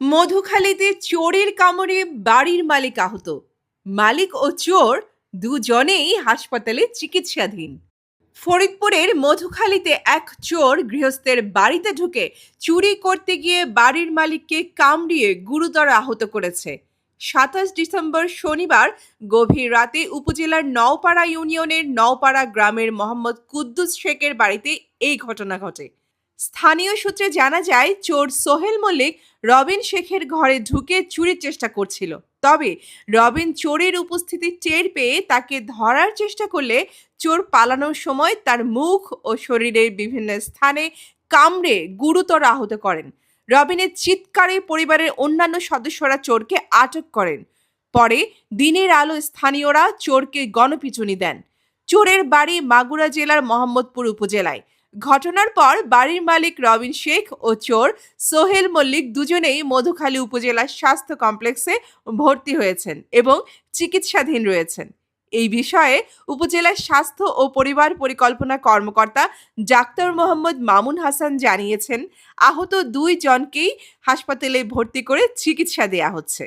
মধুখালীতে চোরের কামড়ে বাড়ির মালিক আহত। মালিক ও চোর দুজনেই হাসপাতালে চিকিৎসাধীন। ফরিদপুরের মধুখালীতে এক চোর গৃহস্থের বাড়িতে ঢুকে চুরি করতে গিয়ে বাড়ির মালিককে কামড়িয়ে গুরুতর আহত করেছে। সাতাশ ডিসেম্বর শনিবার গভীর রাতে উপজেলার নওপাড়া ইউনিয়নের নওপাড়া গ্রামের মোহাম্মদ কুদ্দুস শেখের বাড়িতে এই ঘটনা ঘটে। স্থানীয় সূত্রে জানা যায়, চোর সোহেল মল্লিক রবিন শেখের ঘরে ঢুকে চুরির চেষ্টা করছিল। তবে রবিন চোরের উপস্থিতি টের পেয়ে তাকে ধরার চেষ্টা করলে চোর পালানোর সময় তার মুখ ও শরীরের বিভিন্ন স্থানে কামড়ে গুরুতর আহত করেন। রবিনের চিৎকারে পরিবারের অন্যান্য সদস্যরা চোরকে আটক করেন। পরে দিনের আলো স্থানীয়রা চোরকে গণপিটুনি দেন। চোরের বাড়ি মাগুরা জেলার মোহাম্মদপুর উপজেলায়। ঘটনার পর বাড়ির মালিক রবিন শেখ ও চোর সোহেল মল্লিক দুজনেই মধুখালী উপজেলার স্বাস্থ্য কমপ্লেক্সে ভর্তি হয়েছেন এবং চিকিৎসাধীন রয়েছেন। এই বিষয়ে উপজেলার স্বাস্থ্য ও পরিবার পরিকল্পনা কর্মকর্তা ডাক্তার মোহাম্মদ মামুন হাসান জানিয়েছেন, আহত দুই জনকেই হাসপাতালে ভর্তি করে চিকিৎসা দেয়া হচ্ছে।